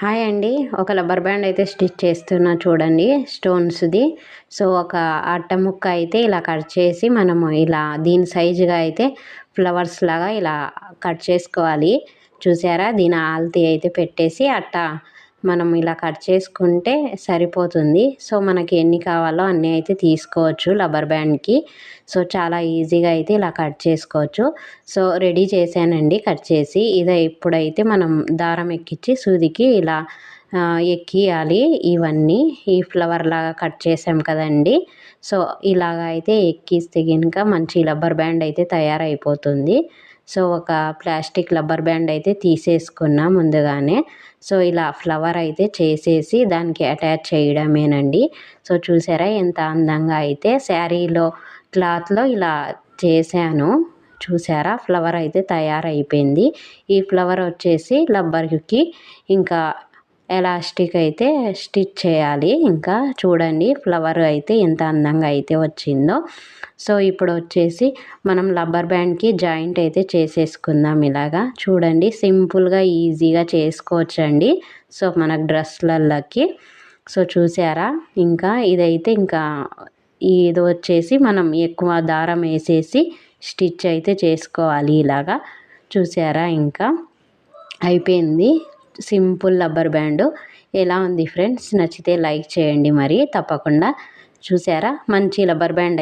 Hi అండి. ఒక rubber band అయితే స్టిచ్ చేస్తున్నా చూడండి స్టోన్స్ది. సో ఒక అట్ట ముక్క అయితే ఇలా కట్ చేసి మనము ఇలా దీని సైజుగా అయితే ఫ్లవర్స్ లాగా ఇలా కట్ చేసుకోవాలి. చూసారా? దీని ఆల్తీ అయితే పెట్టేసి అట్ట మనం ఇలా కట్ చేసుకుంటే సరిపోతుంది. సో మనకి ఎన్ని కావాలో అన్నీ అయితే తీసుకోవచ్చు రబ్బర్ బ్యాండ్కి. సో చాలా ఈజీగా అయితే ఇలా కట్ చేసుకోవచ్చు. సో రెడీ చేశానండి కట్ చేసి. ఇదే ఇప్పుడైతే మనం దారం ఎక్కించి సూదికి ఇలా ఎక్కియాలి ఇవన్నీ. ఈ ఫ్లవర్ లాగా కట్ చేసాం కదండి. సో ఇలాగ అయితే ఎక్కిస్తే కనుక మంచి రబ్బర్ బ్యాండ్ అయితే తయారైపోతుంది. సో ఒక ప్లాస్టిక్ రబ్బర్ బ్యాండ్ అయితే తీసేసుకున్నా ముందుగానే. సో ఇలా ఫ్లవర్ అయితే చేసేసి దానికి అటాచ్ చేయడమేనండి. సో చూసారా ఎంత అందంగా అయితే శారీలో క్లాత్లో ఇలా చేశాను. చూసారా ఫ్లవర్ అయితే తయారైపోయింది. ఈ ఫ్లవర్ వచ్చేసి రబ్బర్కి ఇంకా ఎలాస్టిక్ అయితే స్టిచ్ చేయాలి. ఇంకా చూడండి ఫ్లవర్ అయితే ఎంత అందంగా అయితే వచ్చిందో. సో ఇప్పుడు వచ్చేసి మనం రబ్బర్ బ్యాండ్కి జాయింట్ అయితే చేసేసుకుందాం ఇలాగా. చూడండి సింపుల్గా ఈజీగా చేసుకోవచ్చండి. సో మన డ్రెస్లకి సో చూసారా? ఇంకా ఇదైతే ఇంకా ఇది వచ్చేసి మనం ఎక్కువ దారం వేసేసి స్టిచ్ అయితే చేసుకోవాలి ఇలాగా. చూసారా? ఇంకా అయిపోయింది. Simple rubber band. ఎలా ఉంది ఫ్రెండ్స్? నచ్చితే లైక్ చేయండి మరి. తప్పకుండా. చూసారా? మంచి రబ్బర్ బ్యాండ్